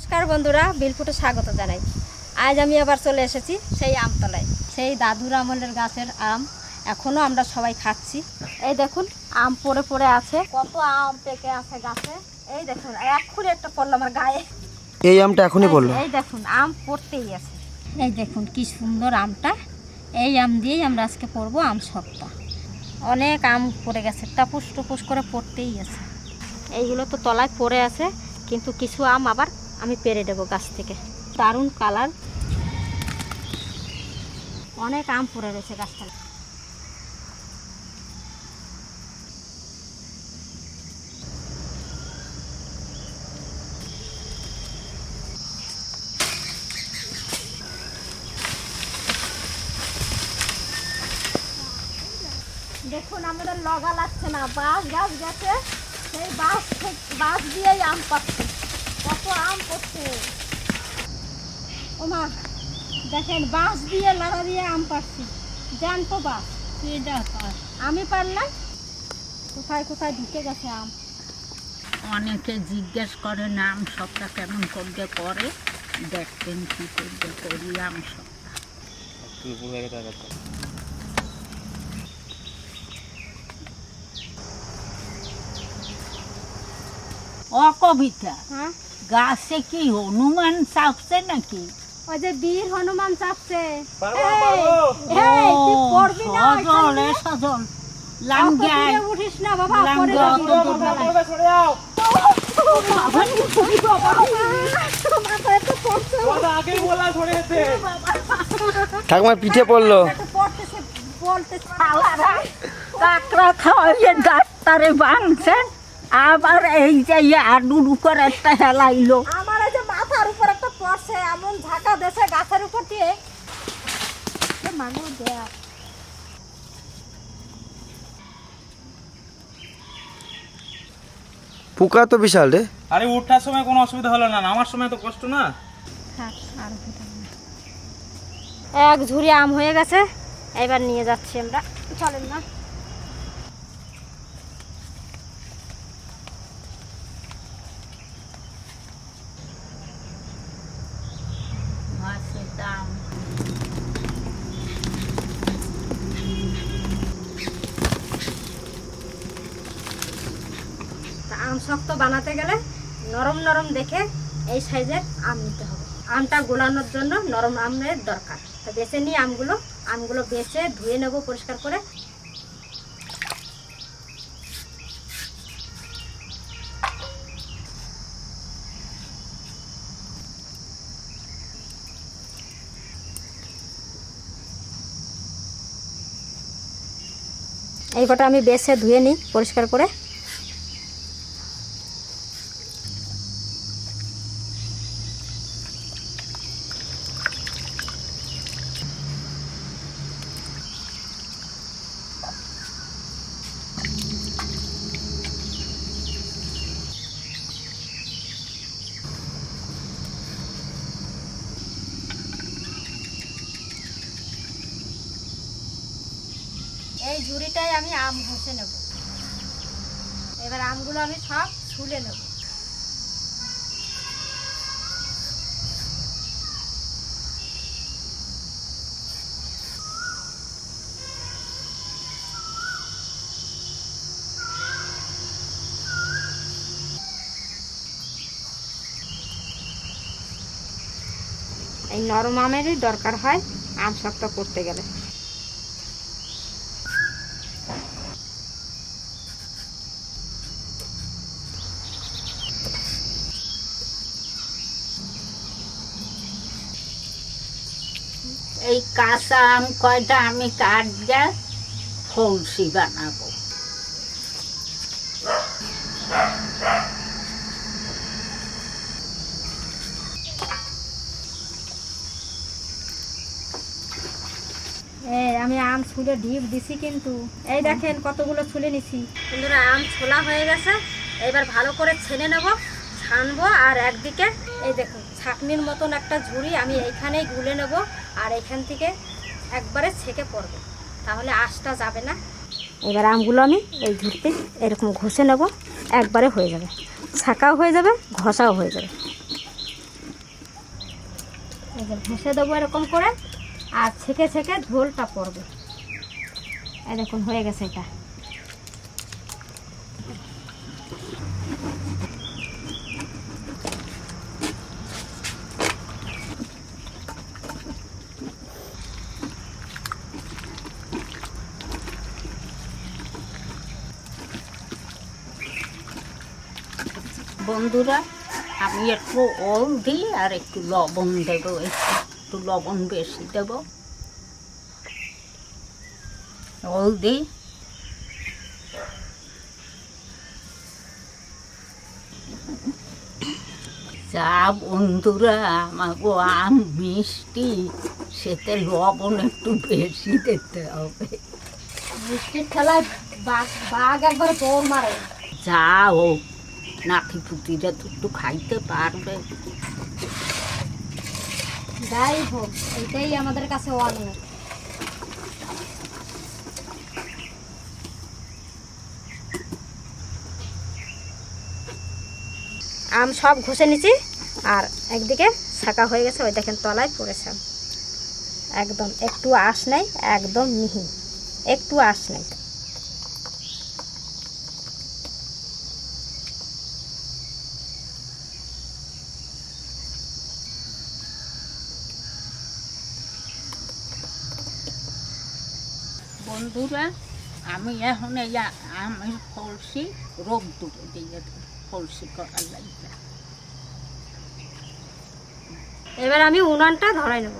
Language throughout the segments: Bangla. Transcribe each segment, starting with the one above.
নমস্কার বন্ধুরা বিলফুটে স্বাগত জানাই। আজ আমি আবার চলে এসেছি সেই আমতলায় সেই দাদুর আমলের গাছের আম। এখনও আমরা সবাই খাচ্ছি। এই দেখুন আম পড়ে পড়ে আছে। কত আম পেকে আছে গাছে। এই দেখুন এক্ষুনি একটা পড়ল আমার গায়ে। এই আমটা এখনই পড়ল। এই দেখুন আম পড়তেই আছে। এই দেখুন কি সুন্দর আমটা। এই আম দিয়েই আমরা আজকে পড়ব আম সপ্তাহ। অনেক আম পড়ে গেছে টাপুস টুপুস করে পড়তেই আছে। এইগুলো তো তলায় পড়ে আছে কিন্তু কিছু আম আবার আমি পেরে দেবো গাছ থেকে। দারুণ কালার। অনেক আম পড়ে রয়েছে গাছটা দেখুন, আমাদের লগা লাগছে না। বাঁশ গাছ গেছে। সেই থেকে- বাঁশ দিয়েই আম পাচ্ছে। কত আম পড়ছে। ও মা দেখেন বাঁশ দিয়ে লাগা দিয়ে আম পাচ্ছি জানতো বাঁশ। আমি পারলাম কোথায় কোথায় ঢুকে গেছে আম। অনেকে জিজ্ঞেস করে নাম সবটা কেমন করতে করে দেখতেন কি করতে করি আম সবটা। ও কবিতা হ্যাঁ? গাছে কি হনুমান চাপছে নাকি? ওই যে বীর হনুমান চাপছে। সজল উঠিস না বাবা। ঠাকুমার পিঠে পড়ল। কাকড়া খাওয়াইয়ে ডাক্তারে ভাঙছেন আবার এই যে আডুর উপর একটা হেলাইলো। আমার এই যে মাথার উপর একটা পড়ছে এমন ঝাঁকা দেশে গাছের উপর দিয়ে। এ মানুষ দেয়া। পোকা তো বিশাল রে। আরে ওঠার সময় কোনো অসুবিধা হলো না আমার সময় তো কষ্ট না। এক ঝুড়ি আম হয়ে গেছে এবার নিয়ে যাচ্ছি আমরা। চলেন না মাছের দাম তা আম শক্ত বানাতে গেলে নরম নরম দেখে এই সাইজের আম নিতে হবে। আমটা গোলানোর জন্য নরম আমের দরকার। তো বেছে নিই আমগুলো। আমগুলো বেছে ধুয়ে নেব পরিষ্কার করে। এই কটা আমি বেছে ধুয়ে নিই পরিষ্কার করে। এই ঝুড়িটাই আমি আম ঘষে নেব। এবার আমগুলো আমি সব ছুলে নেব। এই নরম আমেরই দরকার হয় আম শক্ত করতে গেলে এই কাঁচা আম কয়টা আমি কাটবে ফলসি বানাবো। এই আমি আম ছুলে ডিপ দিছি কিন্তু। এই দেখেন কতগুলো ছুলে নিছি। বন্ধুরা আম ছোলা হয়ে গেছে। এবার ভালো করে ছেনে নেব ছানবো আর একদিকে এই দেখুন ছাকনির মতন একটা ঝুড়ি আমি এইখানেই গুলে নেব। আর এখান থেকে একবারে ছেঁকে পড়বে। তাহলে আশটা যাবে না। এবার আমগুলো আমি এই ঝুড়িতে এরকম ঘষে নেব একবারে হয়ে যাবে। ছাকাও হয়ে যাবে ঘষাও হয়ে যাবে। এবার ঘষে দেবো এরকম করে আর ছেঁকে ছেঁকে ঝোলটা পড়বে। এরকম হয়ে গেছে এটা। বন্ধুরা আমি একটু ওল দিই আর একটু লবণ দেবো একটু লবণ বেশি দেবো। ওল দিই। যা বন্ধুরা আমাকে আম মিষ্টি সেতে লবণ একটু বেশি দিতে হবে। মিষ্টির খেলায় বাঘ বাঘ একবার দৌড় মারে। যা হোক। নাতি পুতিরা তো একটু খাইতে পারবে। যাই হোক, এটাই আমাদের কাছে অনেক। আম সব ঘষে নিছি, আর একদিকে ছাকা হয়ে গেছে, ওই দেখেন তলায় পড়েছে একদম, একটু আঁশ নাই, একদম মিহি। একটু আঁশ নাই। বন্ধুরা, আমি এখন এই আ- আমের ফলসি রোগ দূরে দিয়ে ফলসি করার লাগবে। এবার আমি উনানটা ধরাই নেব।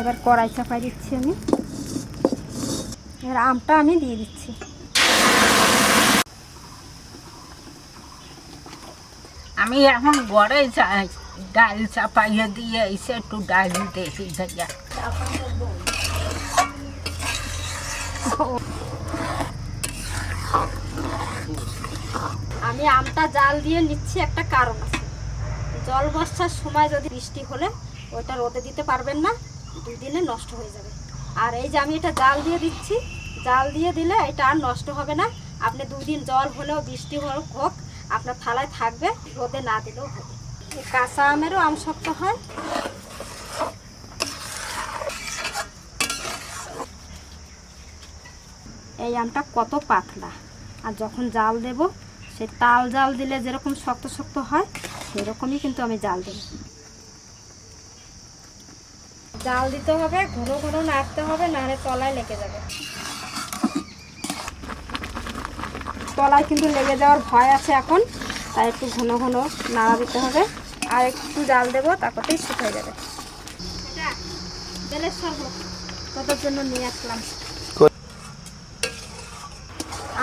এবার কড়াই চাপাই দিচ্ছি আমি। এবার আমটা আমি দিয়ে দিচ্ছি। আমি এখন গড়ে যাই ডাল চাপাইয়ে দিয়ে এসে একটু ডাল দেখি যাইয়া আমি আমটা জাল দিয়ে নিচ্ছি, একটা কারণ আছে। জল বর্ষার সময় যদি বৃষ্টি হলে, ওইটা রোদে দিতে পারবেন না দুদিনে নষ্ট হয়ে যাবে। আর এই যে আমি এটা জাল দিয়ে দিচ্ছি, জাল দিয়ে দিলে এটা আর নষ্ট হবে না। আপনি দুই দিন জল হলেও বৃষ্টি হোক হোক আপনার থালায় থাকবে, রোদে না দিলেও হবে। কাঁচা আমেরও আম শক্ত হয়। এই আমটা কত পাতলা। আর যখন জাল দেব, সে তাল জাল দিলে যেরকম শক্ত শক্ত হয়, সেরকমই কিন্তু আমি জাল দেব। জাল দিতে হবে, ঘন ঘন নাড়তে হবে, নাহলে তলায় লেগে যাবে। তলায় কিন্তু লেগে যাওয়ার ভয় আছে এখন, তাই একটু ঘন ঘন নাড়া দিতে হবে। আর একটু জাল দেবো তারপরেই শুকিয়ে যাবে। তোদের জন্য নিয়ে আসলাম।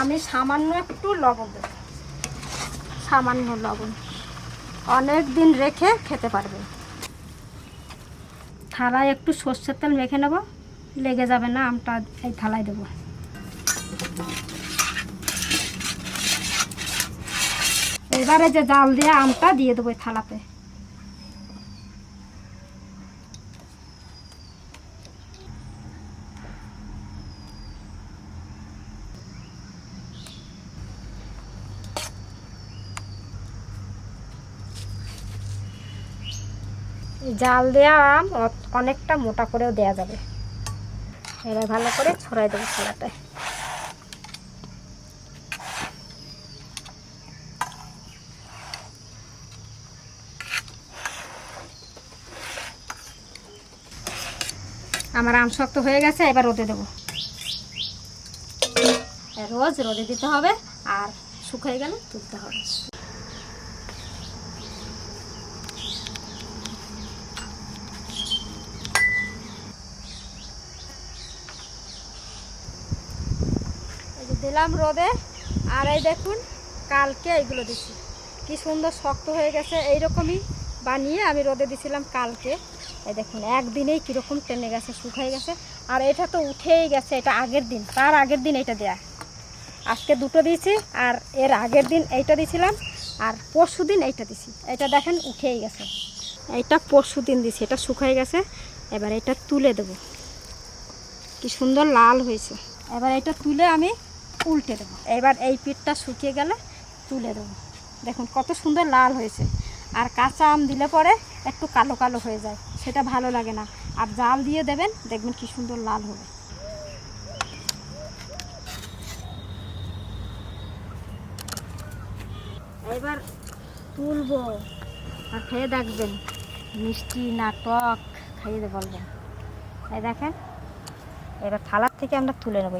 আমি সামান্য একটু লবণ দেবো। সামান্য লবণ। অনেক দিন রেখে খেতে পারবে। থালায় একটু সর্ষের তেল মেখে নেব। লেগে যাবে না, আমটা এই থালায় দেবো। এবারে যে জাল দিয়ে আমটা দিয়ে দেবো থালাতে। জাল দেওয়া আম অনেকটা মোটা করেও দেয়া যাবে। এবার ভালো করে ছড়াই দেবো থালাটায়। আমার আম শক্ত হয়ে গেছে, এবার রোদে দেবো। রোজ রোদে দিতে হবে, আর শুকিয়ে গেলে তুলতে হবে। দিলাম রোদে, আর এই দেখুন, কালকে এইগুলো দিছি। কি সুন্দর শক্ত হয়ে গেছে, এইরকমই বানিয়ে আমি রোদে দিছিলাম কালকে। এই দেখুন, একদিনেই কীরকম টেনে গেছে শুকিয়ে গেছে। আর এটা তো উঠেই গেছে, এটা আগের দিন, তার আগের দিন এটা দেয়া। আজকে দুটো দিয়েছি, আর এর আগের দিন এইটা দিছিলাম, আর পরশু দিন এইটা দিছি। এটা দেখেন, উঠেই গেছে। এইটা পরশু দিন দিছি, এটা শুকিয়ে গেছে, এবার এটা তুলে দেব। কি সুন্দর লাল হয়েছে। এবার এটা তুলে আমি উল্টে দেবো। এবার এই পিঠটা শুকিয়ে গেলে তুলে দেবো। দেখুন, কত সুন্দর লাল হয়েছে। আর কাঁচা আম দিলে পরে একটু কালো কালো হয়ে যায় সেটা ভালো লাগে না। আর জাল দিয়ে দেবেন দেখবেন কি সুন্দর লাল হবে। এবার তুলবো আর খেয়ে দেখবেন। মিষ্টি না টক খাইয়ে বলবেন এই দেখেন এবার থালার থেকে আমরা তুলে নেব।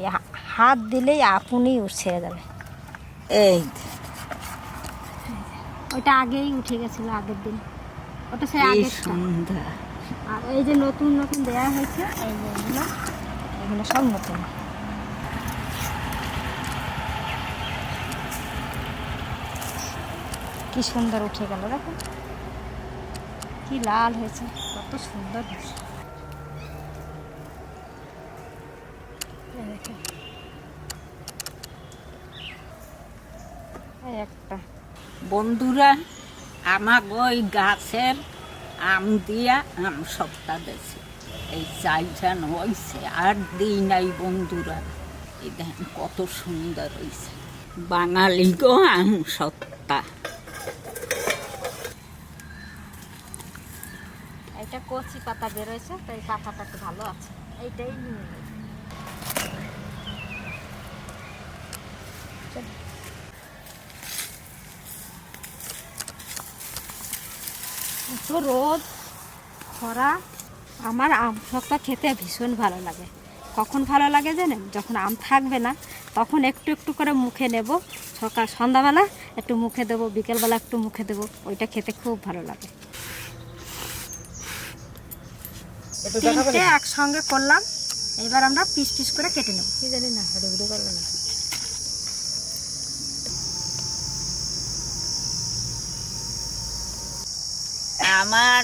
হাত দিলেই আপনি ছেড়ে যাবে এই ওইটা আগেই উঠে গেছিল আগের দিন। ওটা সেই কি আগের সুন্দর। আর এই যে নতুন নতুন দেয়া হয়েছে এই যে এগুলো এগুলো সব নতুন। কি সুন্দর উঠে গেল দেখো। কি লাল হয়েছে কত সুন্দর হয়েছে একটা। বন্ধুরা আমার ওই গাছের আম দিয়া আম সপ্তাহ দিয়েছে এই চাইখান হয়েছে আর দিই নাই বন্ধুরা। দেখেন কত সুন্দর হয়েছে বাঙালি গো আম সত্তা এটা কচি পাতা বেরোয়েছে তো এই পাতাটা ভালো আছে। এইটাই নিয়ে নেব। চলো। এত রোদ খরা আমার আম সবটা খেতে ভীষণ ভালো লাগে। কখন ভালো লাগে জানেন? যখন আম থাকবে না তখন একটু একটু করে মুখে নেব। সকাল সন্ধ্যাবেলা একটু মুখে দেবো বিকেলবেলা একটু মুখে দেবো ওইটা খেতে খুব ভালো লাগে। তিনটে একসঙ্গে করলাম এবার আমরা পিস পিস করে কেটে নেব। কি জানি না ভিডিও করবে না। আমার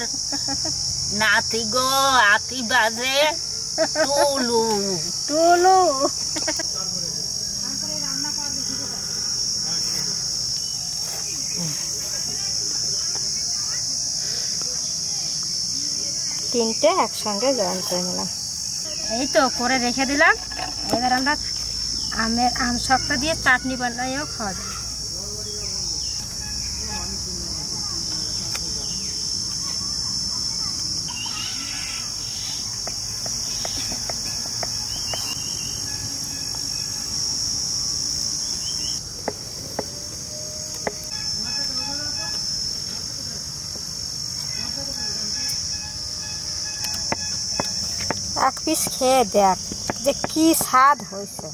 নাতি গো আতি বাজে টুলু। টুলু। তিনটে একসঙ্গে জয়েন করে নিলাম। এই তো করে রেখে দিলাম। এবার আমরা আমের আম শক্ত দিয়ে চাটনি বানাইও খাওয়া পিস খেয়ে দেখ যে কি স্বাদ হয়েছে।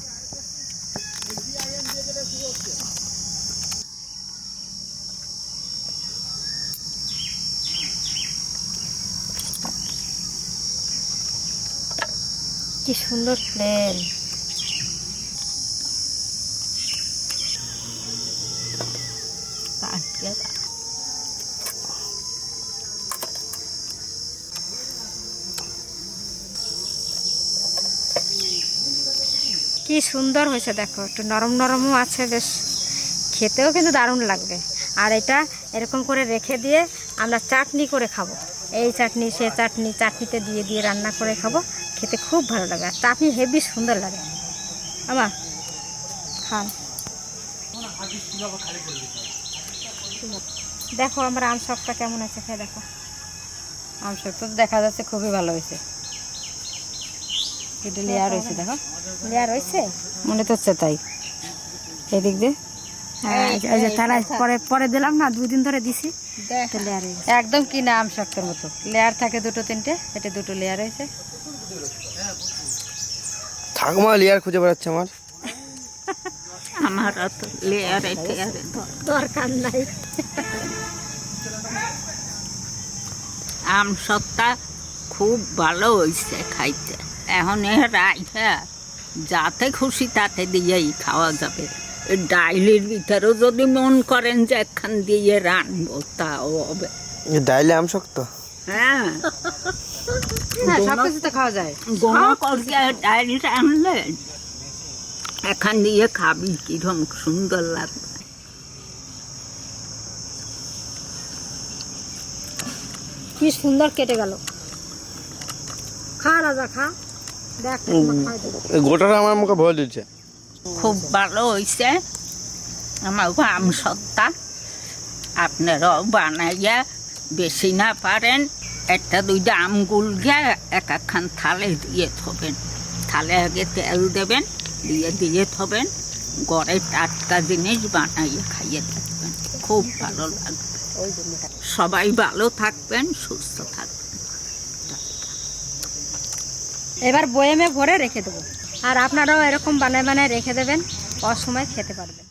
কি সুন্দর প্লেন আজকে কি সুন্দর হয়েছে, দেখো, একটু নরম নরমও আছে, বেশ খেতেও কিন্তু দারুণ লাগবে। আর এটা এরকম করে রেখে দিয়ে আমরা চাটনি করে খাব। এই চাটনি, সে চাটনি, চাটনিতে দিয়ে দিয়ে রান্না করে খাব, খেতে খুব ভালো লাগে। আর চাটনি হেভি সুন্দর লাগে। আমা খান দেখো আমার আম শখটা কেমন আছে খেয়ে দেখো। আম সত্য তো দেখা যাচ্ছে খুবই ভালো হয়েছে। এটা লেয়ার হয়েছে দেখো। লেয়ার রয়েছে মনে তো হচ্ছে তাই। এদিক দিয়ে। তারা পরে পরে দিলাম না দুই দিন ধরে দিছি। একদম কিনা আম শক্তের মতো। লেয়ার থাকে দুটো তিনটে এটা দুটো লেয়ার হয়েছে। ঠাকুমা লেয়ার খুঁজে বেড়াচ্ছে আমার। আমার অত লেয়ারে দরকার নাই। আম সত্তা খুব ভালো হয়েছে খাইতে। এখন এ রাইখা যাতে খুশি তাতে দিয়েই খাওয়া যাবে। ডাইলির ভিতরেও যদি মন করেন যে একখান দিয়ে রানবো তাও হবে। ডাইলে আম শক্ত? হ্যাঁ। হ্যাঁ সব কিছু তো খাওয়া যায়। গম করিয়া ডাইল রানলেন এখান দিয়ে খাবি কিরম সুন্দর লাগবে। কি সুন্দর কেটে গেল। খা রাজা খা। গোটাটা আমার মুখে ভয় দিচ্ছে। খুব ভালো হয়েছে আমার আম সত্তা। আপনারাও বানাইয়া বেশি না পারেন। একটা দুইটা আম গুলগে এক একখান থালে দিয়ে থবেন। থালে আগে তেল দেবেন দিয়ে দিয়ে থবেন। গড়ে টাটকা জিনিস বানাইয়ে খাইয়ে থাকবেন। খুব ভালো লাগবে। সবাই ভালো থাকবেন সুস্থ থাকবেন। এবার বয়েমে ভরে রেখে দেবো। আর আপনারাও এরকম বানায় বানায় রেখে দেবেন, অসময় খেতে পারবেন।